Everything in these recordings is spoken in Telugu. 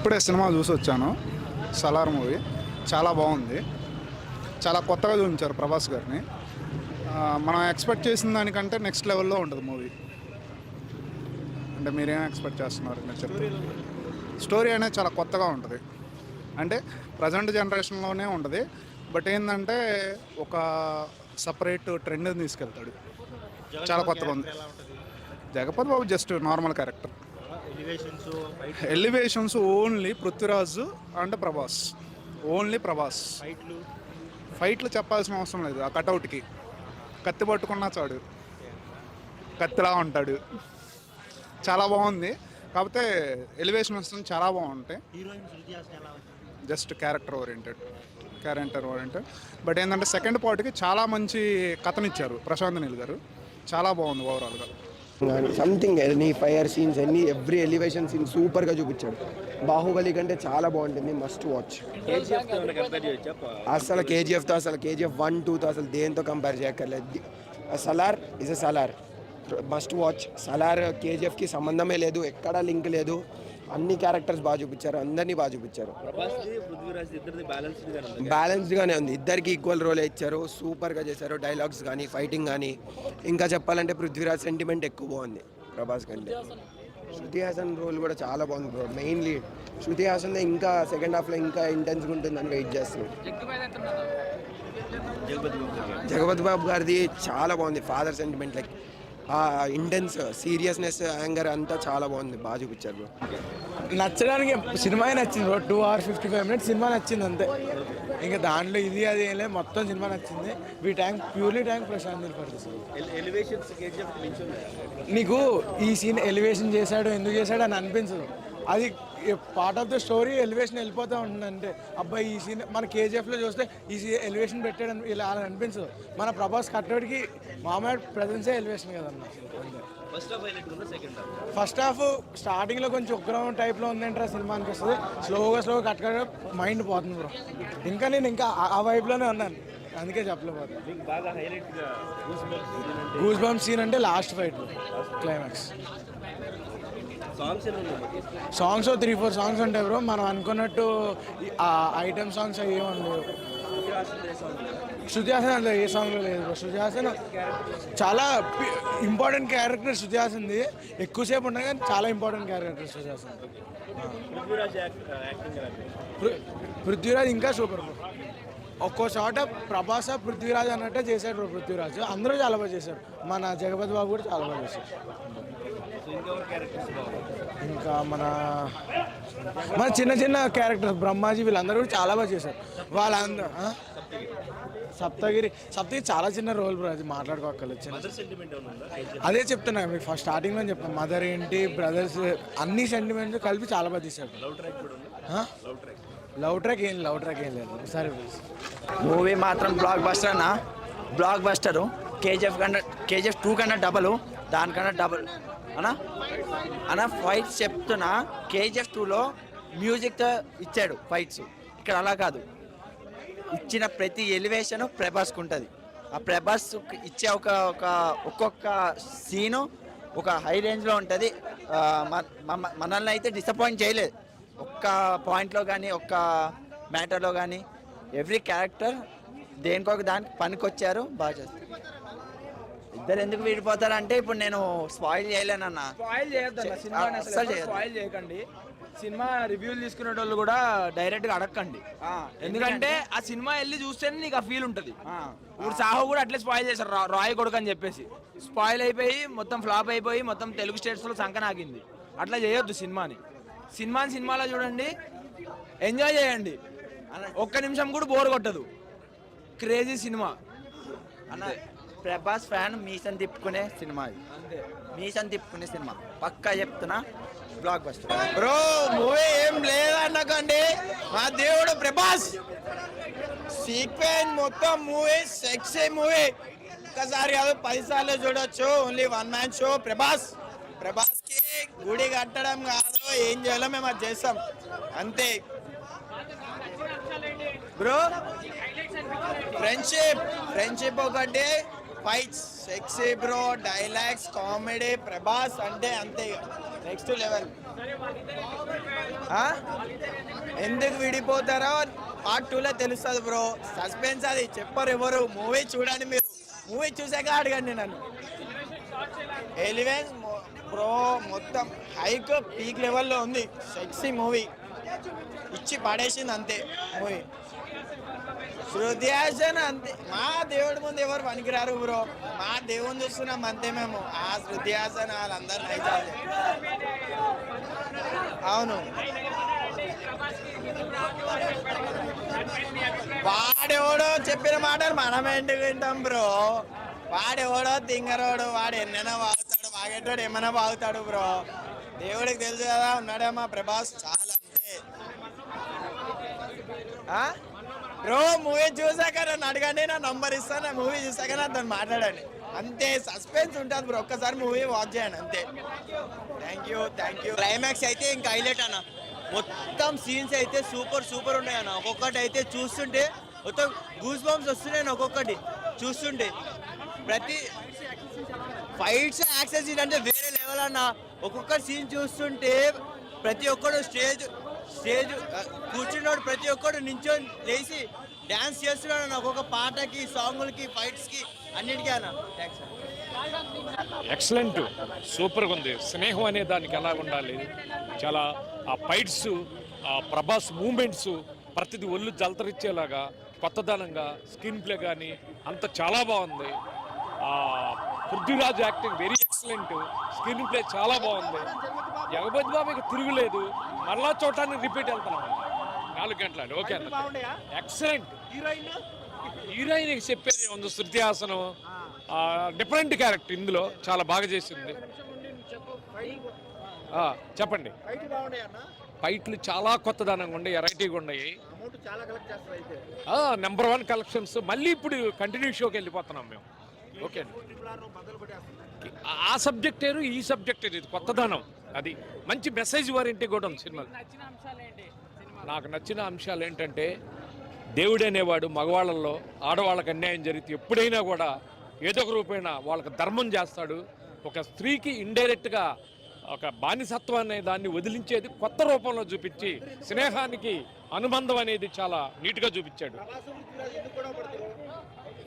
ఇప్పుడే సినిమా చూసి వచ్చాను. సలార్ మూవీ. చాలా బాగుంది. చాలా కొత్తగా చూపించారు ప్రభాస్ గారిని. మనం ఎక్స్పెక్ట్ చేసిన దానికంటే నెక్స్ట్ లెవెల్లో ఉంటుంది మూవీ. అంటే మీరేం ఎక్స్పెక్ట్ చేస్తున్నారు? మీరు స్టోరీ అనేది చాలా కొత్తగా ఉంటుంది. అంటే ప్రజెంట్ జనరేషన్లోనే ఉంటుంది. బట్ ఏంటంటే ఒక సపరేట్ ట్రెండ్ తీసుకెళ్తాడు. చాలా కొత్తగా ఉంది. Jagapathi Babu just normal character. Elevations only Prithviraj and Prabhas only Prabhas ఫైట్లు ఫైట్లు చెప్పాల్సిన అవసరం లేదు ఆ కటౌట్కి కత్తి పట్టుకున్నా చాడు కత్తిలా ఉంటాడు. చాలా బాగుంది. కాకపోతే ఎలివేషన్ వస్తుంది చాలా బాగుంటాయి. Just character oriented character oriented but ఏంటంటే సెకండ్ పార్ట్కి చాలా మంచి కథనిచ్చారు ప్రశాంత్ నీల్ గారు. చాలా బాగుంది ఓవరాల్గా సంథింగ్ ఎనీ ఫైర్ సీన్స్ ఎన్ని ఎవ్రీ ఎలివేషన్ సీన్ సూపర్గా చూపించాడు. బాహుబలి కంటే చాలా బాగుంటుంది మస్ట్ వాచ్ కేజీఎఫ్ అసలు కేజీఎఫ్తో అసలు కేజీఎఫ్ వన్ టూతో అసలు దేంతో కంపేర్ చేయక్కర్లేదు. Salaar is a Salaar. Must watch Salaar కేజీఎఫ్కి సంబంధమే లేదు ఎక్కడా లింక్ లేదు. అన్ని క్యారెక్టర్స్ బాగా చూపించారు అందరినీ బాగా చూపించారు. ప్రభాస్ పృథ్వీరాజ్ ఇద్దరిది బ్యాలెన్స్డ్ గానే ఉంది? బ్యాలెన్స్డ్గానే ఉంది. ఇద్దరికి ఈక్వల్ రోల్ ఇచ్చారు సూపర్గా చేశారు డైలాగ్స్ కానీ ఫైటింగ్ కానీ ఇంకా చెప్పాలంటే పృథ్వీరాజ్ సెంటిమెంట్ ఎక్కువ బాగుంది ప్రభాస్ కంటే. శృతి హాసన్ రోల్ కూడా చాలా బాగుంది బ్రో మెయిన్లీ శృతి హాసన్ ఇంకా సెకండ్ హాఫ్లో ఇంకా ఇంటెన్స్గా ఉంటుందని వెయిట్ చేస్తున్నాం. జగపతి బాబు గారు. జగపతి బాబు గారిది చాలా బాగుంది. ఫాదర్ సెంటిమెంట్ లైక్ ఆ ఇంటెన్స్ సీరియస్నెస్ యాంగర్ అంతా చాలా బాగుంది. బాగా చూపించారు బ్రో నచ్చడానికి సినిమా నచ్చింది bro two hour fifty five minutes cinema నచ్చింది అంతే. ఇంకా దాంట్లో ఇది అది ఏం లేదు. మొత్తం సినిమా నచ్చింది. We thank purely thank Prashanth నీకు ఈ సీన్ ఎలివేషన్ చేశాడు ఎందుకు చేశాడు అని అనిపించదు. అది part of the story elevation వెళ్ళిపోతూ ఉంటుంది అంటే అబ్బాయి ఈ సీన్ మన కేజీఎఫ్లో చూస్తే ఈ సీ ఎలివేషన్ పెట్టాడు అని ఇలా అలా అనిపించదు. మన ప్రభాస్ కట్టడికి మామూలు ప్రజెన్సే ఎలివేషన్ కదన్న. ఫస్ట్ హాఫ్ హైలైట్ ఉందా సెకండ్ హాఫ్ ఫస్ట్ హాఫ్ స్టార్టింగ్లో కొంచెం ఉగ్రం టైప్లో ఉందంటే సినిమా అనిపిస్తుంది. స్లోగా స్లోగా కట్ కట్ మైండ్ పోతుంది బ్రో ఇంకా నేను ఇంకా ఆ- ఆ వైబ్లోనే ఉన్నాను. అందుకే బంప్స్ గూస్ బంప్ సీన్ అంటే last fight climax songs three four songs ఉంటాయి బ్రో. మనం అనుకున్నట్టు ఐటమ్ సాంగ్స్ అవి లేవు శృతి హాసన్ అందులో ఏ సాంగ్లో లేదు బ్రో. శృతి హాసన్ చాలా ఇంపార్టెంట్ క్యారెక్టర్ శృతి హాసన్ది. ఎక్కువసేపు ఉండదు కానీ చాలా ఇంపార్టెంట్ క్యారెక్టర్ శృతి హాసన్. పృథ్వీరాజ్ ఇంకా సూపర్ బ్రో. ఒక్కో చోట ప్రభాస పృథ్వీరాజ్ అన్నట్టే చేశాడు బ్రో పృథ్వీరాజ్. అందరూ చాలా బాగా చేశారు. మన జగపతి బాబు కూడా చాలా బాగా చేశారు ఇంకా మన మన చిన్న చిన్న క్యారెక్టర్స్ బ్రహ్మాజీ వీళ్ళందరూ కూడా చాలా బాగా చేశారు. వాళ్ళందరూ? సప్తగిరి సప్తగిరి చాలా చిన్న రోల్ బ్రో అది కేజీఎఫ్ అదే చెప్తున్నా మీకు ఫస్ట్ స్టార్టింగ్లో చెప్పాను మదర్ ఏంటి బ్రదర్స్ అన్ని సెంటిమెంట్స్ కలిపి చాలా బాగా తీశారు లవ్ ట్రాక్ కూడా ఉందా? ఆ? లవ్ ట్రాక్ లవ్ ట్రాక్ ఏం లవ్ ట్రాక్ ఏం లేదు. సరే మూవీ మాత్రం బ్లాక్ బస్టర్ అన్న బ్లాక్ బస్టరు కేజీఎఫ్ కన్నా కేజీఎఫ్ టూ కన్నా డబల్ దానికన్నా డబల్ అనా? అనా ఫైట్స్ చెప్తున్నా. కేజీఎఫ్ టూలో మ్యూజిక్తో ఇచ్చాడు ఫైట్స్ ఇక్కడ అలా కాదు. ఇచ్చిన ప్రతి ఎలివేషను ప్రభాస్కి ఉంటుంది. ఆ ప్రభాస్ ఇచ్చే ఒక ఒక ఒక్కొక్క సీను ఒక హై రేంజ్లో ఉంటుంది. మనల్ని అయితే డిసప్పాయింట్ చేయలేదు. ఒక్క పాయింట్లో కానీ ఒక్క మ్యాటర్లో కానీ ఎవ్రీ క్యారెక్టర్ దేనికొక దానికి పనికొచ్చారు బాగా చేస్తారు. ఇద్దరు ఎందుకు విడిపోతారంటే ఇప్పుడు నేను స్పాయిల్ చేయలేనన్నా. స్పాయిల్ చేయొద్దన్న సినిమాని అస్సలు అసలు చేయొద్దు. స్పాయిల్ చేయకండి. సినిమా రివ్యూలు తీసుకునే వాళ్ళు కూడా డైరెక్ట్గా అడగండి ఆ, ఎందుకంటే ఆ సినిమా వెళ్ళి చూస్తేనే నీకు ఆ ఫీల్ ఉంటది. ఆ, ఇప్పుడు సాహో కూడా అట్లే స్పాయిల్ చేశారు రా- రాయ్ కొడుకు అని చెప్పేసి. స్పాయిల్ అయిపోయి మొత్తం ఫ్లాప్ అయిపోయి మొత్తం తెలుగు స్టేట్స్లో సంకనాగింది అట్లా చేయొద్దు సినిమాని. సినిమాని సినిమాలో చూడండి ఎంజాయ్ చేయండి. ఒక్క నిమిషం కూడా బోర్ కొట్టదు. Crazy cinema. అన్న ప్రభాస్ ఫ్యాన్ మీసం తిప్పుకునే సినిమా ఇది. మీసం తిప్పుకునే సినిమా. పక్కా చెప్తున్నా బ్లాక్ బస్టర్ బ్రో మూవీ ఏం లేదన్నకండి మా దేవుడు ప్రభాస్. సీక్వెన్స్ మొత్తం మూవీ సెక్సీ మూవీ. ఒక్కసారి కాదు పది సార్లు చూడొచ్చు. Only one man show Prabhas. ప్రభాస్కి గుడి కట్టడం కాదు ఏం చేయాలో మేము అది చేస్తాం. అంతే. బ్రో ఫ్రెండ్షిప్ ఫ్రెండ్షిప్ ఒకటి. Fights sexy bro dialogues comedy Prabhas అంటే అంతే నెక్స్ట్ లెవెల్ ఎందుకు విడిపోతారో పార్ట్ టూలో తెలుస్తుంది బ్రో సస్పెన్స్ అది. చెప్పరు ఎవరు. మూవీ చూడండి మీరు. మూవీ చూసాక అడగండి నన్ను. ఎలివెన్స్ బ్రో మొత్తం హైక్ పీక్ లెవెల్లో ఉంది. సెక్సీ మూవీ ఇచ్చి పడేసింది అంతే. మూవీ శృతి హాసన్ అంతే మా దేవుడి ముందు ఎవరు పనికిరారు బ్రో? మా దేవుని చూస్తున్నాం అంతే మేము. ఆ శృతి హాసన్ వాళ్ళందరూ నైజాలు అవును. వాడెవడో చెప్పిన మాటలు మనం ఏంటి వింటాం బ్రో? వాడెవడో తింగరోడు వాడు ఎన్నైనా బాగుతాడు వాగేటోడు ఏమైనా బాగుతాడు బ్రో? దేవుడికి తెలుసు కదా ఉన్నాడేమో ప్రభాస్ చాలా అంతే. ఆ? బ్రో మూవీ చూసాక నన్ను అడగండి నా నంబర్ ఇస్తాను నా మూవీ చూసాక నాతో మాట్లాడండి. అంతే సస్పెన్స్ ఉంటుంది బ్రో ఒక్కసారి మూవీ వాచ్ చేయండి అంతే. Thank you thank you climax అయితే ఇంకా హైలైట్ అన్న. మొత్తం సీన్స్ అయితే సూపర్ సూపర్ ఉన్నాయి అన్న. ఒక్కొక్కటి అయితే చూస్తుంటే మొత్తం గూస్ బాంబ్స్ వస్తున్నాయి ఒక్కొక్కటి. చూస్తుంటే. ప్రతి ఫైట్స్ యాక్సెస్ అంటే వేరే లెవెల్ అన్న. ఒక్కొక్క సీన్ చూస్తుంటే ప్రతి ఒక్కడు స్టేజ్ స్టేజ్ కూర్చున్నాడు ప్రతి ఒక్కడు నించొని లేచి డ్యాన్స్ చేస్తున్నాడు నాకు ఒక పాటకి సాంగులకి ఫైట్స్కి అన్నిటికీ అన్న. థ్యాంక్స్ ఎక్సలెంట్ సూపర్గా ఉంది. స్నేహం అనే దానికి ఎలా ఉండాలి? చాలా ఆ ఫైట్స్ ఆ ప్రభాస్ మూమెంట్స్ ప్రతిది ఒళ్ళు జలతరిచ్చేలాగా కొత్తదనంగా స్క్రీన్ ప్లే కానీ అంత చాలా బాగుంది. Prithviraj acting very excellent. Screenplay చాలా బాగుంది. జగపతి బాబుకి తిరుగులేదు. మరలా చూడటానికి రిపీట్ వెళ్తున్నాం. నాలుగు గంటలు. Okay excellent. హీరోయిన్? చెప్పేది ఉంది శృతి హాసనం డిఫరెంట్ క్యారెక్టర్ ఇందులో. చాలా బాగా చేసింది. చెప్పండి. ఫైట్లు చాలా కొత్తదనంగా ఉన్నాయి వెరైటీగా ఉన్నాయి. Number one collections. మళ్ళీ ఇప్పుడు కంటిన్యూ షోకి వెళ్ళిపోతున్నాం మేము. ఓకే ఆ సబ్జెక్ట్ వేరు ఈ సబ్జెక్ట్ వేరు ఇది కొత్తదనం. అది మంచి మెసేజ్ వారింటి కూడా ఉంది సినిమా నాకు నచ్చిన అంశాలు ఏంటంటే దేవుడు అనేవాడు మగవాళ్ళల్లో ఆడవాళ్ళకి అన్యాయం జరిగితే ఎప్పుడైనా కూడా ఏదో ఒక రూపేణ వాళ్ళకి ధర్మం చేస్తాడు. ఒక స్త్రీకి ఇండైరెక్ట్గా ఒక బానిసత్వం అనే దాన్ని వదిలించేది కొత్త రూపంలో చూపించి స్నేహానికి అనుబంధం అనేది చాలా నీట్గా చూపించాడు.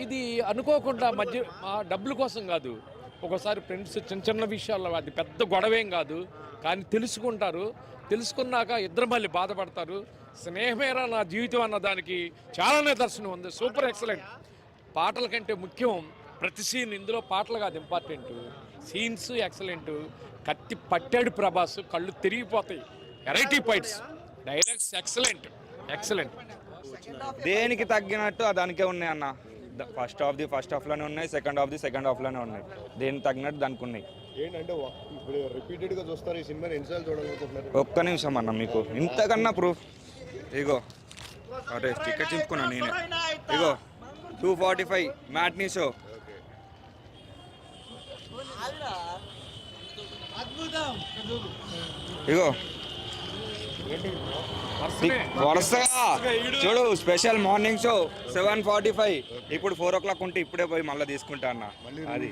ఇది అనుకోకుండా మధ్య ఆ డబ్బుల కోసం కాదు. ఒకసారి ఫ్రెండ్స్ చిన్న చిన్న విషయాల్లో అది పెద్ద గొడవేం కాదు. కానీ తెలుసుకుంటారు. తెలుసుకున్నాక ఇద్దరు మళ్ళీ బాధపడతారు. స్నేహమేరా నా జీవితం అన్న దానికి చాలా నిదర్శనం ఉంది. Super excellent. పాటల కంటే ముఖ్యం ప్రతి సీన్ ఇందులో పాటలు కాదు ఇంపార్టెంట్. Scenes excellent. కత్తి పట్టాడు ప్రభాస్ కళ్ళు తిరిగిపోతాయి. Variety fights dialogues excellent excellent దేనికి తగ్గినట్టు దానికే ఉన్నాయి అన్న. ఫస్ట్ హాఫ్ ది ఫస్ట్ హాఫ్లోనే ఉన్నాయి సెకండ్ హాఫ్ ది సెకండ్ హాఫ్లోనే ఉన్నాయి. దేనికి తగ్గినట్టు దానికి ఉన్నాయి. ఏంటంటే ఇప్పుడు రిపీటెడ్గా చూస్తారు ఈ సినిమాని ఎన్నిసార్లు చూడాలనుకుంటున్నారు? ఒక్క నిమిషం అన్న మీకు. ఇంతకన్నా ప్రూఫ్ ఇగో. అదే టికెట్ చింపుకున్నా నేనే. ఇగో two forty five matinee show ఇగో. వరుసగా. చూడు special morning show seven forty five. ఇప్పుడు ఫోర్ ఓ క్లాక్ ఉంటే ఇప్పుడే పోయి మళ్ళీ తీసుకుంటా అన్న. అది.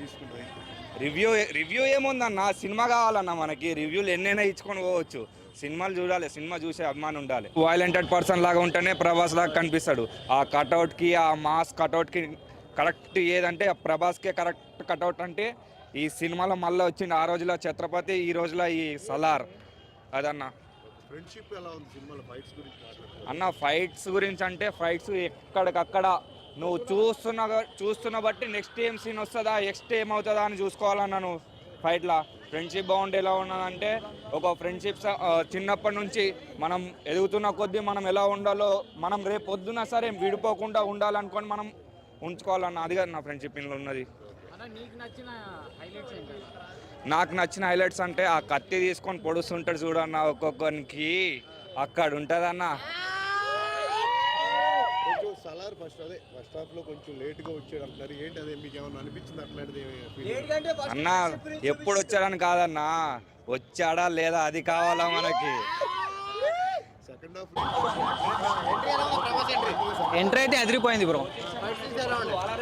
Review review ఏముందన్న? సినిమా కావాలన్న మనకి. రివ్యూలు ఎన్నైనా ఇచ్చుకొని పోవచ్చు. సినిమాలు చూడాలి సినిమా చూసే అభిమానం ఉండాలి. వైలెంటెడ్ పర్సన్ లాగా ఉంటేనే ప్రభాస్ లాగా కనిపిస్తాడు. ఆ కటౌట్కి ఆ మాస్ కటౌట్కి కరెక్ట్ ఏదంటే ఆ ప్రభాస్కే కరెక్ట్ కటౌట్ అంటే ఈ సినిమాలో మళ్ళీ వచ్చింది ఆ రోజులో ఛత్రపతి ఈ రోజులో ఈ సలార్. అదన్న. ఫ్రెండ్షిప్ ఎలా ఉంది సినిమాలో? ఫైట్స్ గురించి అన్న ఫైట్స్ గురించి అంటే ఫైట్స్ ఎక్కడికక్కడ నువ్వు చూస్తున్న చూస్తున్న బట్టి నెక్స్ట్ ఏం సీన్ వస్తుందా నెక్స్ట్ ఏమవుతుందా అని చూసుకోవాలన్న నువ్వు ఫైట్లా. ఫ్రెండ్షిప్ బాగుంటే ఎలా ఉన్నదంటే ఒక ఫ్రెండ్షిప్ చిన్నప్పటి నుంచి మనం ఎదుగుతున్న కొద్దీ మనం ఎలా ఉండాలో మనం రేపు పొద్దున సరే విడిపోకుండా ఉండాలనుకొని మనం ఉంచుకోవాలన్న. అది కాదు నా ఫ్రెండ్షిప్ ఉన్నది. నాకు నచ్చిన హైలైట్స్ అంటే ఆ కత్తి తీసుకొని పొడుస్తుంటాడు చూడన్న ఒక్కొక్కరికి అక్కడ ఉంటుందన్న కొంచెం సలార్ ఫస్ట్ అదే ఫస్ట్ హాఫ్లో కొంచెం లేట్గా వచ్చాడు అంటున్నారు. ఏంటి అదే? మీకు ఏమన్నా అనిపించింది అట్లాంటిది? అన్న ఎప్పుడు వచ్చాడని కాదన్నా. వచ్చాడా లేదా అది కావాలా మనకి. సెకండ్ సెకండ్ హాఫ్ ఎంట్రీ అయితే అదిరిపోయింది బ్రో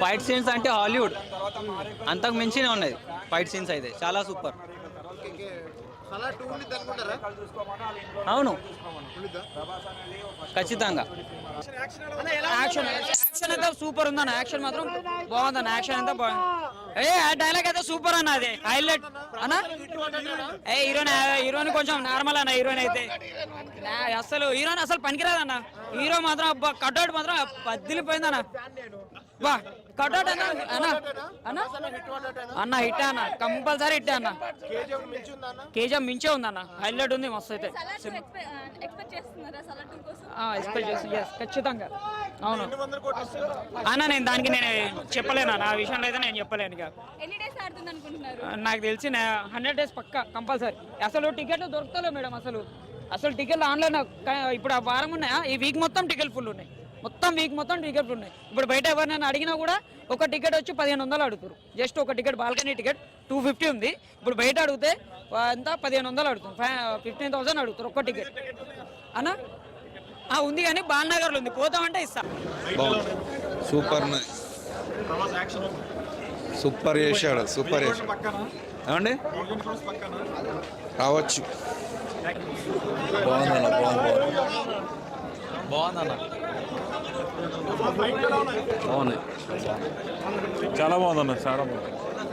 ఫైట్ సీన్స్ అంటే హాలీవుడ్ అంతకు మించినే ఉన్నది ఫైట్ సీన్స్ అయితే. చాలా సూపర్. అవును. ఖచ్చితంగా. యాక్షన్ యాక్షన్ అయితే సూపర్ ఉందన్న. యాక్షన్ మాత్రం బాగుందన్న. యాక్షన్ అంతా బాగుంది ఏ ఆ డైలాగ్ అయితే సూపర్ అన్న అది. హైలైట్ అన్న? ఏ హీరోయిన్ హీరోయిన్ కొంచెం నార్మల్ అన్న. హీరోయిన్ అయితే. అసలు హీరోయిన్ అసలు పనికిరాదన్న. హీరో మాత్రం అబ్బా కట్అవుట్ మాత్రం పద్దిలిపోయిందన్న. బా కటౌట్ అన్న అన్న. అన్న? అన్న హిట్ అన్న. కంపల్సరీ హిట్ అన్న. కేజీఎం మించే ఉంది అన్న. హైలైట్ ఉంది మస్తు అయితే. ఎక్స్పెక్ట్ చేస్తున్నారా ఖచ్చితంగా. అవును. అన్న నేను దానికి నేను చెప్పలేను అన్న. ఆ విషయంలో అయితే నేను చెప్పలేను ఇక. నాకు తెలిసి హండ్రెడ్ డేస్ పక్కా కంపల్సరీ. అసలు టికెట్లు దొరుకుతలేవు మేడం అసలు. అసలు టికెట్లు ఆన్లైన్ ఇప్పుడు ఆ వారం ఉన్నాయా ఈ వీక్ మొత్తం టికెట్ ఫుల్ ఉన్నాయి. మొత్తం వీక్ మొత్తం టికెట్ ఉన్నాయి. ఇప్పుడు బయట ఎవరినైనా అడిగినా కూడా ఒక టికెట్ వచ్చి పదిహేను వందలు అడుగుతారు. జస్ట్ ఒక ticket balcony ticket two fifty ఉంది. ఇప్పుడు బయట అడిగితే అంతా పదిహేను వందలు అడుగుతారు. ఫిఫ్టీన్ థౌసండ్ అడుగుతారు ఒక్క టికెట్. అన్నా? ఆ, ఉంది కానీ బాలనగర్లో ఉంది. పోతామంటే ఇస్తా. సూపర్ సూపర్ చేశాడు సూపర్ చేశాడు. ఏమండి? రావచ్చు. బాగుందన్న బాగుందన్న. బాగుంది చాలా బాగుందన్న చాలా బాగుంది.